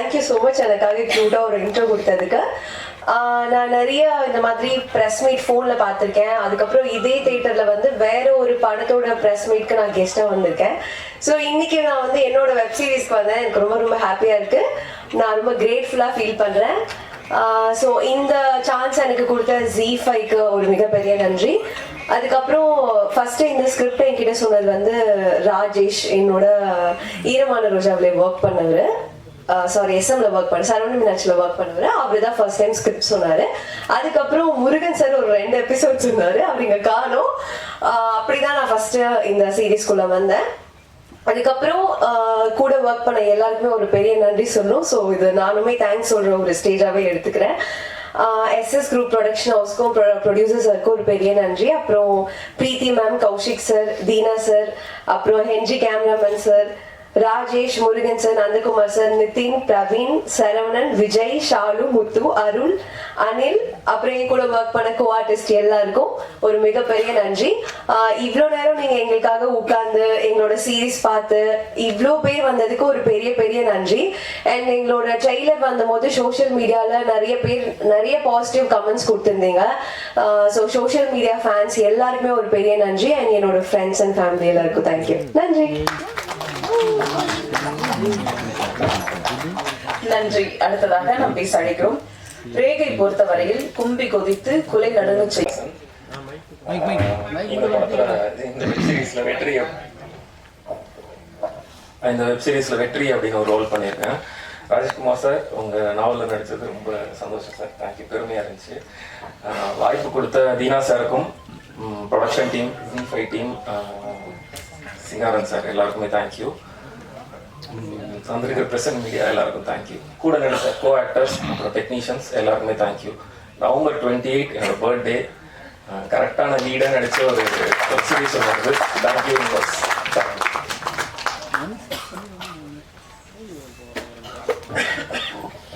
Thank you so much எனக்காக க்யூட்டாக ஒரு இன்ட்ரோ கொடுத்ததுக்கு. நான் நிறைய இந்த மாதிரி ப்ரெஸ் மீட் ஃபோனில் பார்த்துருக்கேன். அதுக்கப்புறம் இதே தேட்டரில் வந்து வேற ஒரு படத்தோட ப்ரெஸ் மீட்க்கு நான் கெஸ்ட்டாக வந்திருக்கேன். ஸோ இன்னைக்கு நான் வந்து என்னோட வெப் சீரிஸ்க்கு வந்தேன். எனக்கு ரொம்ப ரொம்ப ஹாப்பியாக இருக்கு. நான் ரொம்ப கிரேட்ஃபுல்லாக ஃபீல் பண்ணுறேன் ஸோ இந்த சான்ஸ் எனக்கு கொடுத்த ஜி ஃபைக்கு ஒரு மிகப்பெரிய நன்றி. அதுக்கப்புறம் ஃபர்ஸ்ட் இந்த ஸ்கிரிப்ட் என்கிட்ட சொன்னது வந்து ராஜேஷ் என்னோட ஈரமான ரோஜாவில் ஒர்க் பண்ணவர். சாரி எஸ்எம்ல ஒர்க் பண்ண சரவண மீனாட்சியில் ஒர்க் பண்ணவர். அவர் தான் ஃபர்ஸ்ட் டைம் ஸ்கிரிப்ட் சொன்னாரு. அதுக்கப்புறம் முருகன் சார் ஒரு ரெண்டு எபிசோட் சொன்னாரு. அவர் காணும். அப்படிதான் நான் ஃபர்ஸ்ட் இந்த சீரீஸ்குள்ள வந்தேன். அதுக்கப்புறம் கூட ஒர்க் பண்ண எல்லாருக்குமே ஒரு பெரிய நன்றி சொல்லணும். ஸோ இது நானுமே தேங்க்ஸ் சொல்ற ஒரு ஸ்டேஜாவே எடுத்துக்கிறேன். எஸ்எஸ் குரூப் ப்ரொடக்ஷன் ஹவுஸ்க்கும் ப்ரொடியூசர்ஸருக்கும் ஒரு பெரிய நன்றி. அப்புறம் Preethi ma'am Kaushik sir Deena sir அப்புறம் ஹென்ஜி cameraman sir Rajesh Murugan sir Nandakumar sir Nithin Praveen Saravanan Vijay Shalu Muthu Arul Anil அப்புறம் என் கூட ஒர்க் பண்ண கோ ஆர்டிஸ்ட் எல்லாருக்கும் ஒரு மிகப்பெரிய நன்றி. இவ்வளோ நேரம் நீங்க எங்களுக்காக உட்கார்ந்து எங்களோட சீரிஸ் பார்த்து இவ்வளோ பேர் வந்ததுக்கு ஒரு பெரிய பெரிய நன்றி. அண்ட் எங்களோட ட்ரெய்லர் வந்தபோது சோஷியல் மீடியால நிறைய பேர் நிறைய பாசிட்டிவ் கமெண்ட்ஸ் கொடுத்துருந்தீங்க. ஸோ சோஷியல் மீடியா ஃபேன்ஸ் எல்லாருக்குமே ஒரு பெரிய நன்றி. அண்ட் என்னோட ஃப்ரெண்ட்ஸ் அண்ட் ஃபேமிலி எல்லாருக்கும் தேங்க்யூ நன்றி. நன்றி. அடுத்ததாக நாம் பேச அழைக்கிறோம். ரேகை பொறுத்தவரையில் கும்பி கொதித்து குலை நடுங்கச் செய்யும் இந்த வெப் சீரிஸ்ல வெற்றி அப்- இந்த வெப் சீரிஸ்ல வெற்றி அப்படின்னு ஒரு ரோல் பண்ணியிருக்கேன். ராஜ்குமார் சார் உங்க நாவல்ல நடிச்சது ரொம்ப சந்தோஷம் சார் தேங்க்யூ பெருமையா இருந்துச்சு. வாய்ப்பு கொடுத்த தீனா சாருக்கும் production team five team Singaran sir எல்லாருக்குமே தேங்க்யூ வந்திருக்கிற பிரசன்ட் மீடியா எல்லாருக்கும் தேங்க்யூ கூட நடித்த கோ ஆக்டர்ஸ் அப்புறம் டெக்னீஷியன்ஸ் எல்லாருக்குமே thank you November twenty eight என்னோட பர்த்டே கரெக்டான லீடாக நடிச்ச ஒரு வெப் சீரிஸ் வருது தேங்க்யூ யூனிவர்ஸ்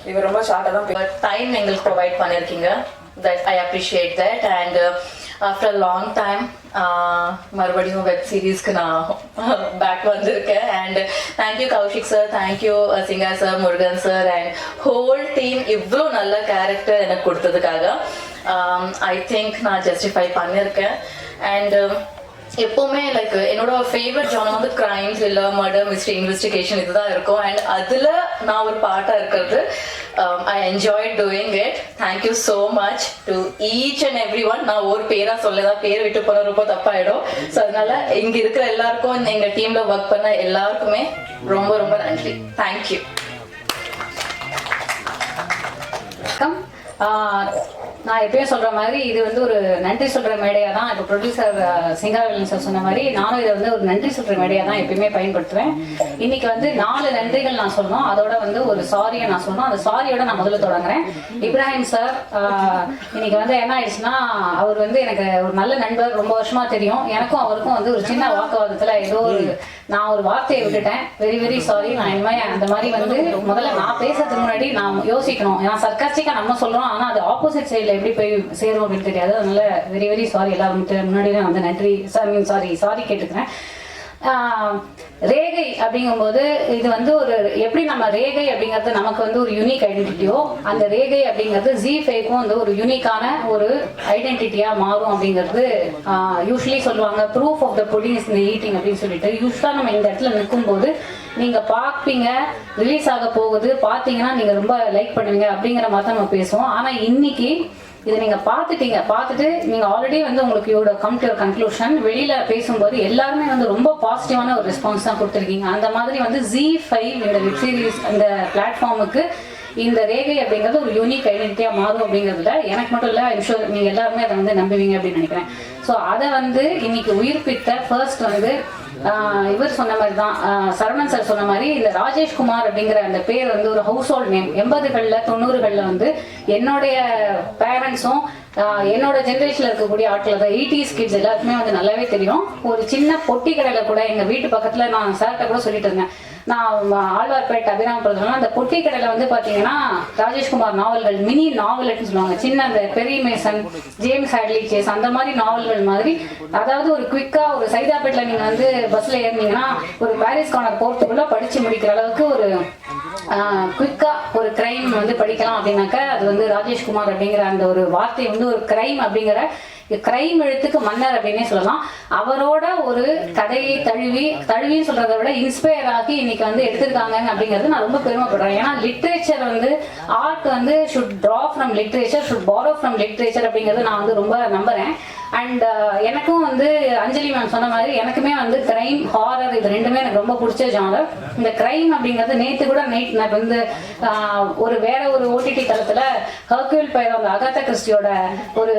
இவர் ரொம்ப ஷார்ட்டா தான் டைம் எங்களுக்கு ப்ரொவைட் பண்ணியிருக்கீங்க. That I appreciate that and after long time மறுபடியும் வெப் சீரீஸ்க்கு நான் பேக் வந்திருக்கேன். And thank you Kaushik sir thank you Singa sir Murugan sir and whole team இவ்வளோ நல்ல கேரக்டர் எனக்கு கொடுத்ததுக்காக. ஐ திங்க் நான் ஜஸ்டிஃபை பண்ணியிருக்கேன் அண்ட் எப்பவுமே லைக் என்னோட ஃபேவரட் ஜானர் வந்து crime thriller murder mystery investigation இதுதான் இருக்கும். அண்ட் அதுல நான் ஒரு பார்ட்டா இருக்கிறது. I enjoy doing it thank you so much to each and every one நான் ஒரு பேரா சொல்லதான் பேர் விட்டு போன ரொம்ப தப்பாயிடும். ஸோ அதனால இங்க இருக்கிற எல்லாருக்கும் எங்க டீம்ல ஒர்க் பண்ண எல்லாருக்குமே ரொம்ப ரொம்ப நன்றி. தேங்க்யூ வணக்கம் நான் எப்பயும் சொல்ற மாதிரி இது வந்து ஒரு நன்றி சொல்ற மேடையா தான் இப்போ ப்ரொடியூசர் சிங்காரவேலன் சார் சொன்ன மாதிரி நானும் இதை வந்து ஒரு நன்றி சொல்ற மேடையா தான் எப்பயுமே பயன்படுத்துவேன். இன்னைக்கு வந்து நாலு நன்றிகள் நான் சொல்லணும். அதோட வந்து ஒரு சாரியை நான் சொல்லணும். அந்த சாரியோட நான் முதல்ல தொடங்குறேன். இப்ராஹிம் சார் இன்னைக்கு வந்து என்ன ஆயிடுச்சுன்னா அவர் வந்து எனக்கு ஒரு நல்ல நண்பர். ரொம்ப வருஷமா தெரியும். எனக்கும் அவருக்கும் வந்து ஒரு சின்ன வாக்குவாதத்துல ஏதோ ஒரு நான் ஒரு வார்த்தையை விட்டுட்டேன். வெரி வெரி சாரி நான் இனிமே அந்த மாதிரி வந்து முதல்ல நான் பேசுறதுக்கு முன்னாடி நான் யோசிக்கணும். ஏன்னா சர்க்காஸ்டிக்கா நம்ம சொல்றோம். ஆனா அது ஆப்போசிட் சைடுல எப்படி போய் சேரும் அப்படின்னு தெரியாது. அதனால வெரி வெரி சாரி எல்லாரும் முன்னாடி நான் வந்து நன்றி. சாரி சாரி கேட்டுக்கிறேன். ரேகை அப்படிங்கும்போது இது வந்து ஒரு எப்படி நம்ம ரேகை அப்படிங்கிறது நமக்கு வந்து ஒரு யூனிக் ஐடென்டிட்டியோ அந்த ரேகை அப்படிங்கிறது ஜி ஃபைவ்க்கும் வந்து ஒரு யூனிக்கான ஒரு ஐடென்டிட்டியா மாறும் அப்படிங்கிறது யூஸ்வலி சொல்லுவாங்க. Proof of the pudding is in the eating அப்படின்னு சொல்லிட்டு யூஸ்வலாக நம்ம இந்த இடத்துல நிற்கும்போது நீங்க பார்ப்பீங்க ரிலீஸ் ஆக போகுது பார்த்தீங்கன்னா நீங்க ரொம்ப லைக் பண்ணுவீங்க அப்படிங்கிற மாதிரி தான் நம்ம பேசுவோம். ஆனா இன்னைக்கு இதை நீங்க பார்த்துட்டீங்க பார்த்துட்டு நீங்க ஆல்ரெடி வந்து உங்களுக்கு யூட கம் டு கன்க்ளூஷன் வெளியில பேசும்போது எல்லாருமே வந்து ரொம்ப பாசிட்டிவான ஒரு ரெஸ்பான்ஸ் தான் கொடுத்துருக்கீங்க. அந்த மாதிரி வந்து ஜி ஃபைவ் இந்த வெப் சீரிஸ் அந்த பிளாட்ஃபார்முக்கு இந்த ரேகை அப்படிங்கிறது ஒரு யூனிக் ஐடென்டிட்டியா மாறும் அப்படிங்கிறதுல எனக்கு மட்டும் இல்ல ஷூர் நீங்க எல்லாருமே அதை வந்து நம்புவீங்க அப்படின்னு நினைக்கிறேன். ஸோ அதை வந்து இன்னைக்கு உயிர்ப்பித்த ஃபர்ஸ்ட் வந்து இவர் சொன்ன மாதிரி தான் சரவணன் சார் சொன்ன மாதிரி இந்த ராஜேஷ்குமார் அப்படிங்கிற அந்த பேர் வந்து ஒரு ஹவுஸ் ஹோல்ட் நேம் எண்பதுகளில் தொண்ணூறுகளில் வந்து என்னுடைய பேரண்ட்ஸும் என்னோட ஜென்ரேஷன்ல இருக்கக்கூடிய ஆட்கள் தான் எயிட்டிஸ் கிட்ஸ் எல்லாருக்குமே வந்து நல்லாவே தெரியும். ஒரு சின்ன பொட்டி கடையில கூட எங்க வீட்டு பக்கத்துல நான் சார்கிட்ட கூட சொல்லிட்டு இருந்தேன். நான் ஆழ்வார்பேட் அபிராமபுரத்துல அந்த பொட்டி கடையில் வந்து பார்த்தீங்கன்னா ராஜேஷ்குமார் நாவல்கள் மினி நாவல்னு சொல்லுவாங்க. சின்ன அந்த பெரிய மேசன் ஜேம்ஸ் ஹேட்லி சேஸ் அந்த மாதிரி நாவல்கள் மாதிரி. அதாவது ஒரு குவிக்காக ஒரு சைதாப்பேட்டில் நீங்கள் வந்து பஸ்ஸில் ஏறினீங்கன்னா ஒரு பாரிஸ் கார்னர் போறதுக்குள்ள படித்து முடிக்கிற அளவுக்கு ஒரு குயிக்காக ஒரு கிரைம் வந்து படிக்கலாம் அப்படின்னாக்கா அது வந்து ராஜேஷ்குமார் அப்படிங்கிற அந்த ஒரு வார்த்தை வந்து ஒரு கிரைம் அப்படிங்கிற கிரைம் எழுத்துக்கு மன்னர் அப்படின்னே சொல்லலாம். அவரோட ஒரு கதையை தழுவி தழுவின்னு சொல்றதை விட இன்ஸ்பயர் ஆகி இன்னைக்கு வந்து எடுத்திருக்காங்க அப்படிங்கிறது நான் ரொம்ப பெருமைப்படுறேன். ஏன்னா லிட்ரேச்சர் வந்து ஆர்ட் வந்து should draw from literature should borrow from literature அப்படிங்கிறது நான் வந்து ரொம்ப நம்புறேன். அண்ட் uh, எனக்கும் வந்து அஞ்சலி மேம் சொன்ன மாதிரி எனக்குமே வந்து கிரைம் ஹாரர் இது ரெண்டுமே எனக்கு ரொம்ப பிடிச்ச ஜானர் இந்த கிரைம் அப்படிங்கிறது நேற்று கூட நைட் நான் வந்து ஒரு வேற ஒரு ஓடிடி தளத்துல ஹர்க்யூல் பயிர் அந்த அகாத்தா கிறிஸ்டியோட ஒரு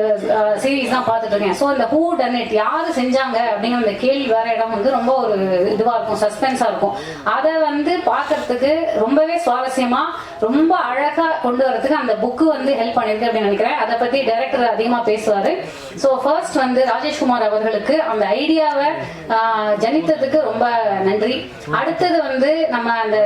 சீரீஸ் தான் பார்த்துட்டு இருக்கேன். ஸோ இந்த ஹூ டன் இட் யாரு செஞ்சாங்க அப்படிங்கிற அந்த கேள்வி வேற இடம் வந்து ரொம்ப ஒரு இதுவாக இருக்கும் சஸ்பென்ஸாக இருக்கும். அதை வந்து பார்க்கறதுக்கு ரொம்பவே சுவாரஸ்யமா ரொம்ப அழகா கொண்டு வரதுக்கு அந்த புக்கு வந்து ஹெல்ப் பண்ணிருக்கு அப்படின்னு நினைக்கிறேன். அதை பத்தி டைரக்டர் அதிகமாக பேசுவாரு. ஸோ ஃபர்ஸ்ட் வந்து ராஜேஷ்குமார் அவர்களுக்கு அந்த ஐடியாவை ஜனித்ததுக்கு ரொம்ப நன்றி. அடுத்தது வந்து நம்ம அந்த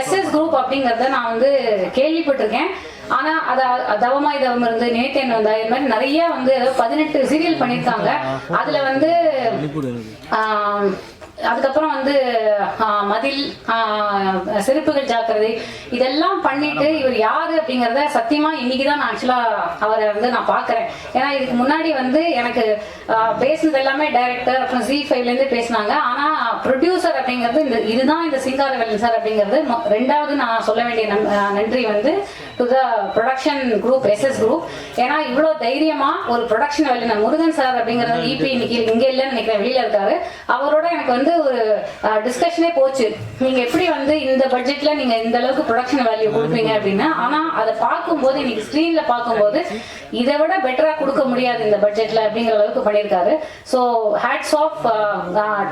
எஸ்எஸ் குரூப் அப்படிங்கறத நான் வந்து கேள்விப்பட்டிருக்கேன். ஆனா அத தவமாய் தவம் இருந்து நேத்தேன் வந்தா இது மாதிரி நிறைய வந்து பதினெட்டு சீரியல் பண்ணிருக்காங்க. அதுல வந்து ஆஹ், அதுக்கப்புறம் வந்து மதில் செருப்புகள் ஜாக்கிரதை இதெல்லாம் பண்ணிட்டு இவர் யாரு அப்படிங்கறத சத்தியமா இன்னைக்குதான் நான் ஆக்சுவலா அவரை வந்து நான் பாக்குறேன் ஏன்னா இதுக்கு முன்னாடி வந்து எனக்கு பேசுனது எல்லாமே டைரக்டர் அப்புறம் ஜி ஃபைவ்ல இருந்து பேசினாங்க. ஆனா ப்ரொடியூசர் அப்படிங்கிறது இந்த இதுதான் இந்த சிங்காரவேலன் சார் அப்படிங்கிறது. ரெண்டாவது நான் சொல்ல வேண்டிய நன்றி வந்து to the production group SS group ஏன்னா இவ்வளோ தைரியமா ஒரு ப்ரொடக்ஷன் வேலை முருகன் சார் அப்படிங்கிறது இபி இன்னைக்கு இங்க இல்லைன்னு நினைக்கிறேன் வெளியில இருக்காரு. அவரோட எனக்கு வந்து ஒரு டிஸ்கஷனே போச்சு. நீங்க எப்படி வந்து இந்த பட்ஜெட்ல நீங்க இந்த அளவுக்கு ப்ரொடக்ஷன் வேல்யூ கொடுப்பீங்க அப்படின்னு ஆனா அதை பார்க்கும்போது இன்னைக்கு ஸ்கிரீன்ல பார்க்கும்போது இதை விட பெட்டரா கொடுக்க முடியாது இந்த பட்ஜெட்ல அப்படிங்கிற அளவுக்கு பண்ணியிருக்காரு. So hats off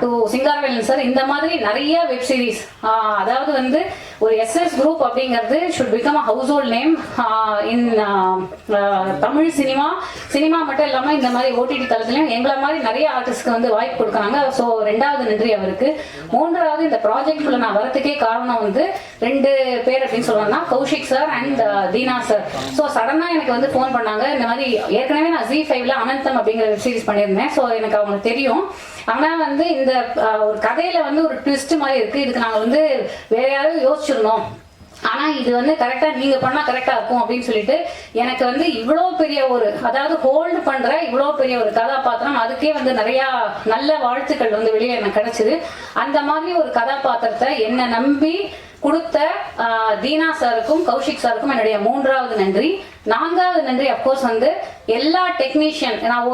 to Singaravelan sir. இந்த மாதிரி நிறைய வெப் சீரிஸ் அதாவது வந்து ஒரு எஸ்எஸ் குரூப் அப்படிங்கிறது should become a household name in Tamil cinema. Cinema மட்டும் இல்லாமல் இந்த மாதிரி ஓடிடி தளத்துலையும் எங்களை மாதிரி நிறைய ஆர்டிஸ்ட்க்கு வந்து வாய்ப்பு கொடுக்குறாங்க. ஸோ ரெண்டாவது நன்றி அவருக்கு. மூன்றாவது இந்த ப்ராஜெக்ட் நான் வரதுக்கே காரணம் வந்து ரெண்டு பேர் அப்படின்னு சொல்லணும்னா Kaushik sir and uh, Deena sir so சடனாக எனக்கு வந்து ஃபோன் பண்ணாங்க. இந்த மாதிரி ஏற்கனவே நான் ஜி ஃபைவ்ல அனந்தம் அப்படிங்கிற வெப் சீரிஸ் பண்ணியிருந்தேன். ஸோ எனக்கு அவங்களுக்கு தெரியும். ஆனா வந்து இந்த ஒரு கதையில வந்து ஒரு ட்விஸ்ட் மாதிரி இருக்கு. இதுக்கு நாங்க வந்து வேற யாரும் யோசிச்சிருந்தோம். ஆனா இது வந்து கரெக்டா நீங்க பண்ணா கரெக்டா இருக்கும் அப்படின்னு சொல்லிட்டு எனக்கு வந்து இவ்வளோ பெரிய ஒரு அதாவது ஹோல்டு பண்ற இவ்வளோ பெரிய ஒரு கதாபாத்திரம் அதுக்கே வந்து நிறைய நல்ல வாழ்த்துக்கள் வந்து வெளியே எனக்கு கிடைச்சது. அந்த மாதிரி ஒரு கதாபாத்திரத்தை என்னை நம்பி கொடுத்த தீனா சாருக்கும் கௌஷிக் சாருக்கும் என்னுடைய மூன்றாவது நன்றி. நான்காவது நன்றி அப்கோர்ஸ் வந்து எல்லா டெக்னீஷியன் நான்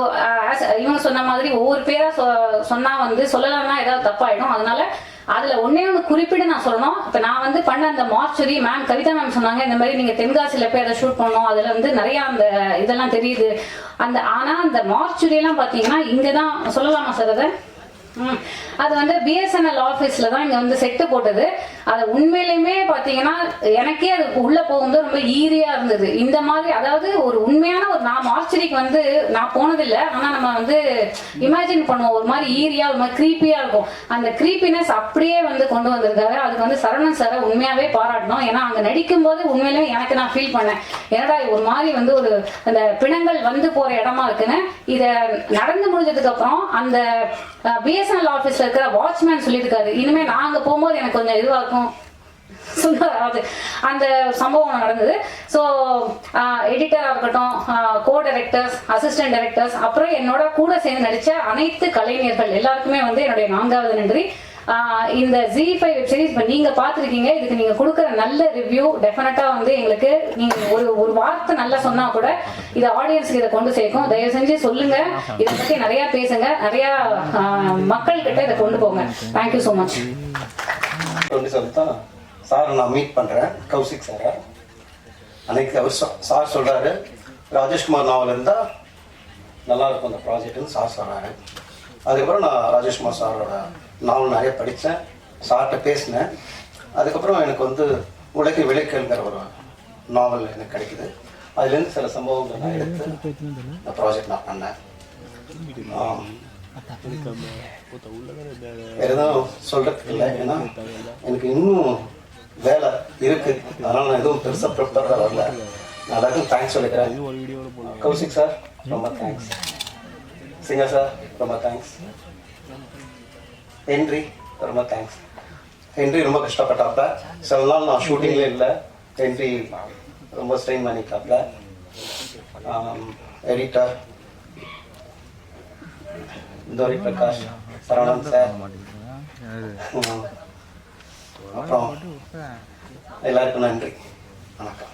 இவங்க சொன்ன மாதிரி ஒவ்வொரு பேரா சொ- சொன்னா வந்து சொல்லலன்னா ஏதாவது தப்பாயிடும். அதனால அதுல ஒன்னே ஒன்று குறிப்பிட்டு நான் சொல்லணும். இப்ப நான் வந்து பண்ண அந்த மார்ச்சுரி மேம் கவிதா மேம் சொன்னாங்க இந்த மாதிரி நீங்க தென்காசியில போய் அதை ஷூட் பண்ணோம் அதுல வந்து நிறைய அந்த இதெல்லாம் தெரியுது. அந்த ஆனா அந்த மார்ச்சுரி எல்லாம் பாத்தீங்கன்னா இங்கதான் சொல்லலாமா சார் அதை? அது வந்து பிஎஸ்என்எல் ஆஃபீஸில் தான் இங்கே வந்து செட்டு போட்டது. அது உண்மையிலுமே பார்த்தீங்கன்னா எனக்கே அது உள்ளே போகும்போது ரொம்ப ஈரியாக இருந்தது. இந்த மாதிரி அதாவது ஒரு உண்மையான ஒரு நான் மார்ச்சரிக்கு வந்து நான் போனதில்லை. ஆனால் நம்ம வந்து இமேஜின் பண்ணுவோம். ஒரு மாதிரி ஈரியா ஒரு மாதிரி க்ரீப்பியாக இருக்கும். அந்த க்ரீப்பினஸ் அப்படியே வந்து கொண்டு வந்திருக்காரு. அதுக்கு வந்து சரவணன் சாரை உண்மையாகவே பாராட்டணும். ஏன்னா அங்கே நடிக்கும் போது உண்மையிலுமே எனக்கு நான் ஃபீல் பண்ணேன். என்னடா ஒரு மாதிரி வந்து ஒரு அந்த பிணங்கள் வந்து போகிற இடமா இருக்குன்னு. இதை நடந்து முடிஞ்சதுக்கப்புறம் அந்த பிஎஸ்என்எல் ஆஃபீஸில் இருக்கிற வாட்ச்மேன் சொல்லியிருக்காரு. இனிமேல் நாங்கள் போகும்போது எனக்கு கொஞ்சம் இதுவாக இருக்கும். அது அந்த சம்பவம் நடந்தது. ஸோ எடிட்டராக இருக்கட்டும் கோ டைரக்டர்ஸ் அசிஸ்டன்ட் டைரக்டர்ஸ் அப்புறம் என்னோட கூட சேர்ந்து நடித்த அனைத்து கலைஞர்கள் எல்லாருக்குமே வந்து என்னுடைய நான்காவது நன்றி. இந்த ஜி ஃபைவ் வெப் சீரிஸ் இப்போ நீங்கள் பார்த்துருக்கீங்க. இதுக்கு நீங்கள் கொடுக்குற நல்ல ரிவ்யூ டெஃபினட்டாக வந்து எங்களுக்கு நீங்கள் ஒரு ஒரு வார்த்தை நல்லா சொன்னால் கூட இதை ஆடியன்ஸுக்கு இதை கொண்டு சேர்க்கும். தயவு செஞ்சு சொல்லுங்க. இதை பற்றி நிறையா பேசுங்க. நிறையா மக்கள்கிட்ட இதை கொண்டு போங்க. தேங்க்யூ ஸோ மச் சார் தான் நான் மீட் பண்ணுறேன் கௌசிக் சாரை. அன்னைக்கு அவர் சார் சொல்கிறாரு ராஜேஷ்குமார் நாவல் இருந்தால் நல்லா இருக்கும் அந்த ப்ராஜெக்ட்னு சார் சொல்கிறாரு அதுக்கப்புறம் நான் ராஜேஷ்குமார் சாரோட நாவல் நிறைய படித்தேன் சார்கிட்ட பேசினேன். அதுக்கப்புறம் எனக்கு வந்து உலக விளைக்கல்ங்கிற ஒரு நாவல் எனக்கு கிடைக்குது. அதுலேருந்து சில சம்பவங்கள் நான் எடுத்து இந்த ப்ராஜெக்ட் நான் பண்ணேன். வேற எதுவும் சொல்றதுக்கு இல்லை ஏன்னா எனக்கு இன்னும் வேலை இருக்கு. அதனால நான் எதுவும் பெருசாக ப்ரிப்பேர் வரல. நான் எல்லாருக்கும் தேங்க்ஸ் சொல்லிக்கிறேன். கௌசிக் சார் ரொம்ப தேங்க்ஸ் சிங்கா சார் ரொம்ப தேங்க்ஸ் ஹென்றி ரொம்ப தேங்க்ஸ் ஹென்றி ரொம்ப கஷ்டப்பட்டாப்ல. சில நாள் நான் ஷூட்டிங்ல இல்லை. ஹென்றி ரொம்ப ஸ்ட்ரெயின் பண்ணிட்டாப்ல. எடிட்டர் தோரி பிரகாஷ் சரவணன் சார் அப்புறம் எல்லாருக்கும் நன்றி. வணக்கம்.